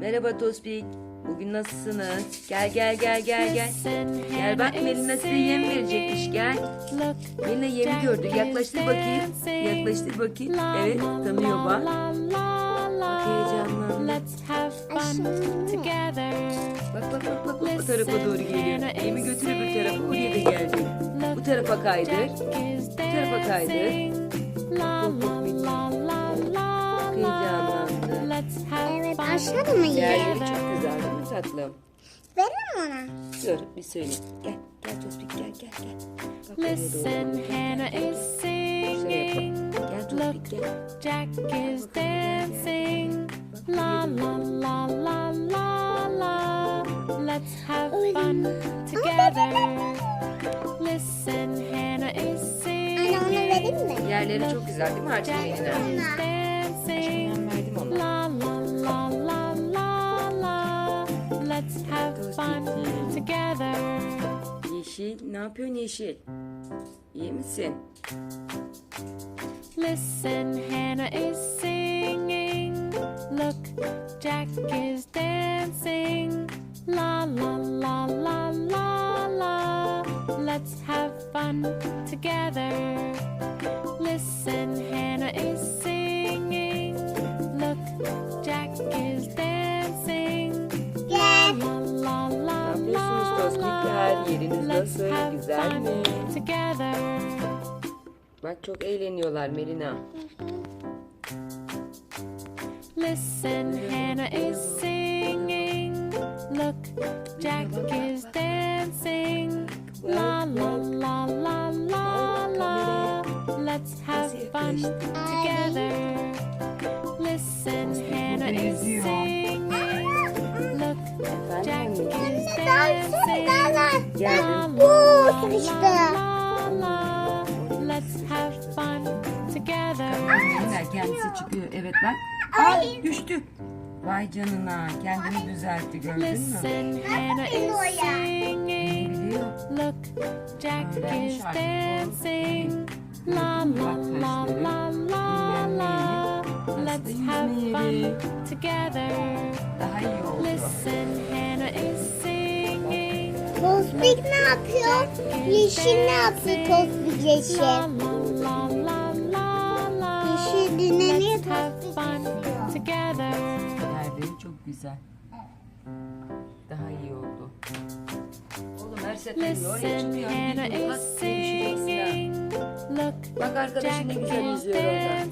Merhaba Tospik. Bugün nasılsınız? Gel gel gel gel gel. Gel bak Melina size yem verecekmiş gel. Melina yemi gördü. Yaklaştır bakayım. Yaklaştır bakayım. Evet tanıyor bak. Bak heyecanlandı. Bak bak bak bak, bak bu tarafa doğru geliyor. Yemi götür öbür tarafa oraya da geldi. Bu tarafa kaydır. Bu tarafa kaydır. Heyecanlandı. Aşağıda mı Yerleri yiyor? çok güzel değil mi tatlım? Verir mi ona? Dur bir söyleyeyim. Gel gel Tospik gel gel gel. Bak oraya doğru. Listen, Hannah is singing. Gel Look, Tospik gel. Jack is dancing. La la la la la la. Let's have fun together. Listen, Hannah is Anne onu singing. vereyim mi? Yerleri çok güzel değil mi Jack is dancing. Let's have fun together. Yeşil ne yapıyorsun Yeşil? İyi misin? Listen, Hannah is singing. Look, Jack is dancing. La la la la la la. Let's have fun together. Yeriniz nasıl? Güzel mi? Bak çok eğleniyorlar Melina. Listen, Hannah is singing. Look, Jack is dancing. La la la la la la. Let's have fun together. Listen, Hannah is singing. La Geldim. La sıkıştı. Melina kendisi çıkıyor. Evet bak. Ay düştü. Vay canına kendini düzeltti gördün mü? Look, Jack is dancing. La la la la la la. Let's have fun together. Tospik ne yapıyor? Yeşil ne yapıyor La yeşil? la la la la la. Yeşil dinleniyor together. Yerleri çok güzel. Daha iyi oldu. Oğlum her seferinde oraya çıkıyor. Bir bak, Bak arkadaşın Jack ne güzel yüzüyor orada.